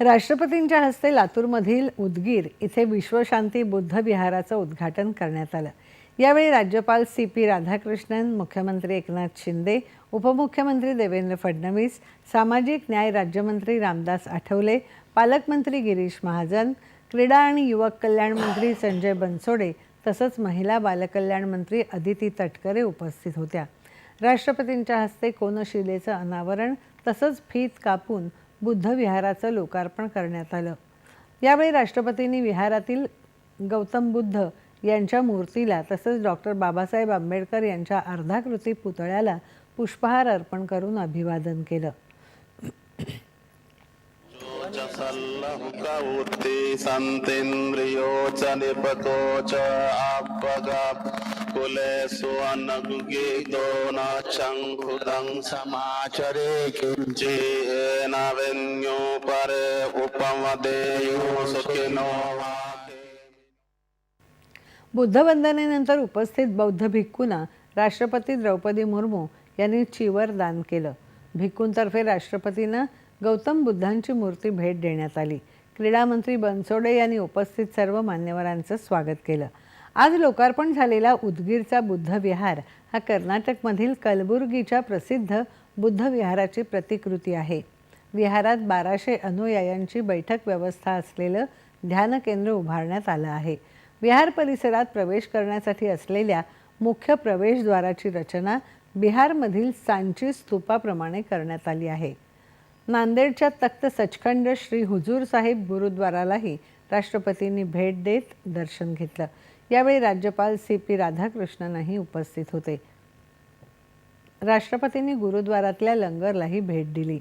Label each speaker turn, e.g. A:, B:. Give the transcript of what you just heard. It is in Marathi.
A: राष्ट्रपतींच्या हस्ते लातूरमधील उदगीर इथे विश्वशांती बुद्ध विहाराचं उद्घाटन करण्यात आलं. यावेळी राज्यपाल सी पी राधाकृष्णन मुख्यमंत्री एकनाथ शिंदे उपमुख्यमंत्री देवेंद्र फडणवीस सामाजिक न्याय राज्यमंत्री रामदास आठवले पालकमंत्री गिरीश महाजन क्रीडा आणि युवक कल्याण मंत्री संजय बनसोडे तसंच महिला बालकल्याण मंत्री अदिती तटकरे उपस्थित होत्या. राष्ट्रपतींच्या हस्ते कोनशिलेचं अनावरण तसंच फीत कापून बुद्ध विहाराचं लोकार्पण करण्यात आलं. यावेळी राष्ट्रपतींनी विहारातील गौतम बुद्ध यांच्या मूर्तीला तसंच डॉक्टर बाबासाहेब आंबेडकर यांच्या अर्धाकृती पुतळ्याला पुष्पहार अर्पण करून अभिवादन केलं.
B: संतेंद्रियो च निपतो च आपगा कुलेषु न शङ्कुदं समाचरे उपमदेयो सुखिनो
A: बुद्धवंदनेनंतर उपस्थित बौद्ध भिक्खूंना राष्ट्रपती द्रौपदी मुर्मू यांनी चिवर दान केलं. भिक्खूंतर्फे राष्ट्रपतींना गौतम बुद्धांची मूर्ती भेट देण्यात आली. क्रीडा मंत्री बनसोडे यांनी उपस्थित सर्व मान्यवरांचं स्वागत केलं. आज लोकार्पण झालेला उदगीरचा बुद्ध विहार हा कर्नाटकमधील कलबुर्गीच्या प्रसिद्ध बुद्धविहाराची प्रतिकृती आहे. विहारात बाराशे अनुयायांची बैठक व्यवस्था असलेलं ध्यान केंद्र उभारण्यात आलं आहे. विहार परिसरात प्रवेश करण्यासाठी असलेल्या मुख्य प्रवेशद्वाराची रचना बिहारमधील सांची स्तूपाप्रमाणे करण्यात आली आहे. नांदेडच्या तख्त सचखंड श्री हुजूर साहेब गुरुद्वारालाही राष्ट्रपतींनी भेट देत दर्शन घेतलं. यावेळी राज्यपाल सी पी राधाकृष्णनही उपस्थित होते. राष्ट्रपतींनी गुरुद्वारातल्या लंगरलाही भेट दिली.